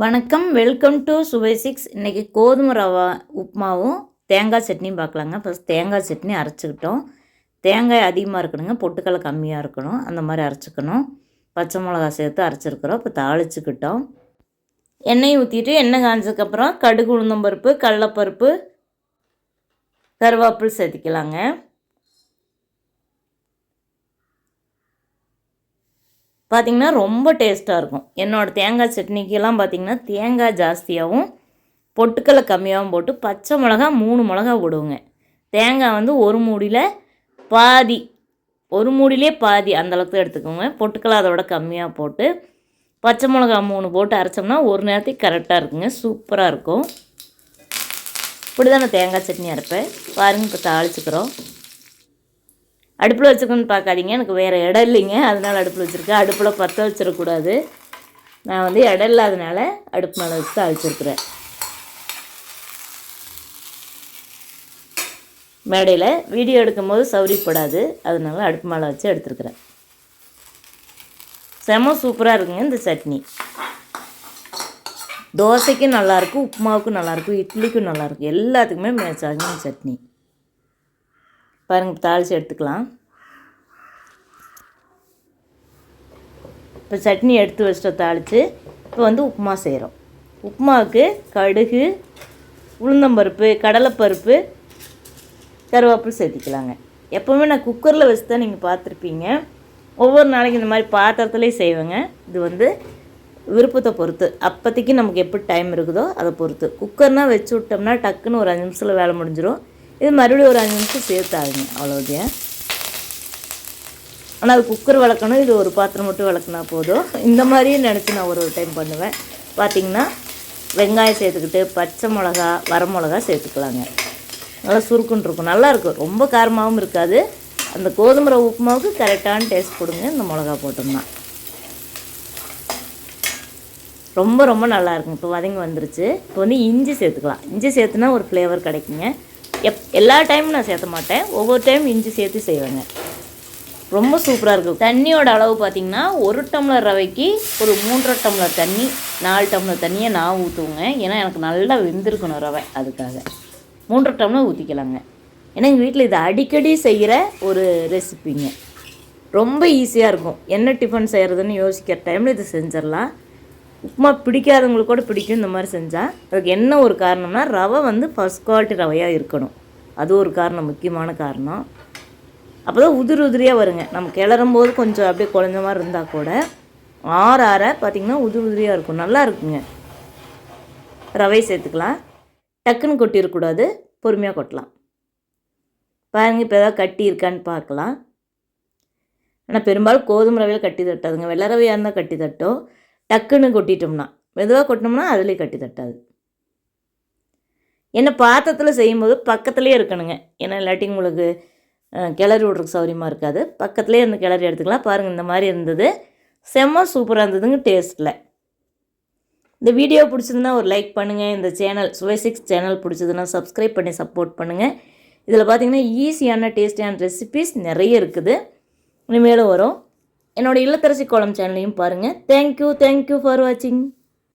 வணக்கம் welcome to சுவை six இன்றைக்கி கோதுமை ரவா உப்புமாவும் தேங்காய் சட்னியும் பார்க்கலாங்க. ஃபஸ்ட் தேங்காய் சட்னி அரைச்சிக்கிட்டோம். தேங்காய் அதிகமாக இருக்கணுங்க. பொட்டுக்கடலை கம்மியாக இருக்கணும். அந்த மாதிரி அரைச்சிக்கணும். பச்சை மிளகா சேர்த்து அரைச்சிருக்கிறோம். இப்போ தாளிச்சுக்கிட்டோம். எண்ணெய் ஊற்றிட்டு எண்ணெய் காஞ்சதுக்கப்புறம் கடுகு உளுந்தம்பருப்பு கடலப்பருப்பு கருவேப்பில் சேர்த்திக்கலாங்க. பார்த்திங்கன்னா ரொம்ப டேஸ்ட்டாக இருக்கும். என்னோடய தேங்காய் சட்னிக்கெல்லாம் பார்த்திங்கன்னா தேங்காய் ஜாஸ்தியாகவும் பொட்டுக்களை கம்மியாகவும் போட்டு பச்சை மிளகா மூணு மிளகா போடுவோங்க. தேங்காய் வந்து ஒரு மூடியில் பாதி ஒரு மூடியிலே பாதி அந்தளவுக்கு எடுத்துக்கோங்க. பொட்டுக்கடலை அதோட கம்மியாக போட்டு பச்சை மிளகா மூணு போட்டு அரைச்சோம்னா ஒரு நேரத்துக்கு கரெக்டாக இருக்குங்க. சூப்பராக இருக்கும். இப்படி தான் நான் தேங்காய் சட்னி அரைப்பேன். பாருங்கள் இப்போ தாளிச்சுக்கிறோம். அடுப்பில் வச்சுக்கணும்னு பார்க்காதீங்க. எனக்கு வேறு இடம் இல்லைங்க. அதனால் அடுப்பில் வச்சுருக்கேன். அடுப்பில் பற்ற வச்சிடக்கூடாது. நான் வந்து இடம் இல்லாதனால அடுப்பு மேலே வச்சு தாளிச்சிருக்கிறேன் மேடையில் வீடியோ எடுக்கும்போது சௌரியப்படாது. அதனால் அடுப்பு மேலே வச்சு எடுத்துருக்குறேன். செம சூப்பராக இருக்குங்க இந்த சட்னி. தோசைக்கும் நல்லாயிருக்கும் உப்புமாவுக்கும் நல்லாயிருக்கும் இட்லிக்கும் நல்லாயிருக்கும் எல்லாத்துக்குமே மேட்ச் ஆகுங்க சட்னி. பாருங்கள் தாளித்து எடுத்துக்கலாம். இப்போ சட்னி எடுத்து வச்சிட்டோம் தாளித்து இப்போ வந்து உப்புமா செய்கிறோம் உப்புமாவுக்கு கடுகு உளுந்தம்பருப்பு கடலைப்பருப்பு கருவேப்பில் சேர்த்திக்கலாங்க. எப்போவுமே நான் குக்கரில் வச்சு தான் நீங்கள் பார்த்துருப்பீங்க. ஒவ்வொரு நாளைக்கு இந்த மாதிரி பாத்திரத்துலேயும் செய்வேங்க. இது வந்து விருப்பத்தை பொறுத்து. அப்போதைக்கு நமக்கு எப்படி டைம் இருக்குதோ அதை பொறுத்து. குக்கர்னால் வச்சு விட்டோம்னா டக்குன்னு ஒரு அஞ்சு நிமிஷத்தில் வேலை முடிஞ்சிடும் இது மறுபடியும் ஒரு அஞ்சு நிமிஷம் சேர்த்து ஆகுங்க ஆனால் அது குக்கர் விளக்கணும் இது ஒரு பாத்திரம் மட்டும் விளக்குனா போதும். இந்த மாதிரியும் நினச்சி நான் ஒரு ஒரு டைம் பண்ணுவேன். பார்த்திங்கன்னா வெங்காயம் சேர்த்துக்கிட்டு பச்சை மிளகா வரமிளகா சேர்த்துக்கலாங்க. நல்லா சுருக்குன்னு இருக்கும். நல்லாயிருக்கும் ரொம்ப காரமாகவும் இருக்காது. அந்த கோதுமை ரவை உப்புமாவுக்கு கரெக்டான டேஸ்ட் கொடுங்க. இந்த மிளகா போட்டோம்னா. ரொம்ப ரொம்ப நல்லா இருக்கும் இப்போ வதங்கி வந்துருச்சு. இப்போ வந்து இஞ்சி சேர்த்துக்கலாம். இஞ்சி சேர்த்துனா ஒரு ஃப்ளேவர் கிடைக்குங்க. எப் எல்லா டைமும் நான் சேர்த்த மாட்டேன். ஒவ்வொரு டைம் இஞ்சி சேர்த்து செய்வேங்க. ரொம்ப சூப்பராக இருக்கும். தண்ணியோட அளவு பார்த்திங்கன்னா ஒரு டம்ளர் ரவைக்கு ஒரு மூன்றரை டம்ளர் தண்ணி நாலு டம்ளர் தண்ணியை நான் ஊற்றுவேங்க ஏன்னா எனக்கு நல்லா வெந்திருக்கணும் ரவை அதுக்காக. மூன்றரை டம்ளர் ஊற்றிக்கலாங்க ஏன்னா எங்கள் வீட்டில் இது அடிக்கடி செய்கிற ஒரு ரெசிப்பிங்க ரொம்ப ஈஸியாக இருக்கும். என்ன டிஃபன் செய்கிறதுன்னு யோசிக்கிற டைமில் இது செஞ்சிடலாம். உப்புமா பிடிக்காதவங்களுக்கு கூட பிடிக்கும் இந்த மாதிரி செஞ்சால் அதுக்கு என்ன ஒரு காரணம்னா ரவை வந்து ஃபஸ்ட் குவாலிட்டி ரவையாக இருக்கணும். அது ஒரு காரணம் முக்கியமான காரணம். அப்போ தான் உதிரி உதிரியாக வருங்க. நம்ம கிளறும் போது கொஞ்சம் அப்படியே குழஞ்ச மாதிரி இருந்தால் கூட ஆற ஆற பார்த்திங்கன்னா உதிரி உதிரியாக இருக்கும். நல்லா இருக்குங்க. ரவை சேர்த்துக்கலாம். டக்குன்னு கொட்டிடக்கூடாது. பொறுமையாக கொட்டலாம். பாருங்கள் இப்போ எதாவது கட்டி இருக்கான்னு பார்க்கலாம். ஆனால் பெரும்பாலும் கோதுமை ரவையில் கட்டி தட்டாதுங்க. வெள்ளை ரவையாக இருந்தால் கட்டி தட்டும். டக்குன்னு கொட்டிட்டோம்னா. மெதுவாக கொட்டினோம்னா அதுலேயே கட்டி தட்டாது. என்ன பாத்திரத்தில் செய்யும்போது பக்கத்துலேயே இருக்கணுங்க. ஏன்னா இல்லாட்டி உங்களுக்கு கிளறி விட்றதுக்கு சௌரியமாக இருக்காது. பக்கத்துலேயே இருந்து கிளறி எடுத்துக்கலாம். பாருங்கள் இந்த மாதிரி இருந்தது. செம்ம சூப்பராக இருந்ததுங்க டேஸ்ட்டில் இந்த வீடியோ பிடிச்சதுன்னா ஒரு லைக் பண்ணுங்கள் இந்த சேனல் சுவை சிக்ஸ் சேனல் பிடிச்சதுன்னா சப்ஸ்கிரைப் பண்ணி சப்போர்ட் பண்ணுங்கள் இதில் பார்த்திங்கன்னா ஈஸியான டேஸ்டியான ரெசிபீஸ் நிறைய இருக்குது. இனிமேலும் வரும். என்னோடய இல்லத்தரசி கோலம் சேனலையும் பாருங்கள் தேங்க்யூ தேங்க்யூ ஃபார் வாட்சிங்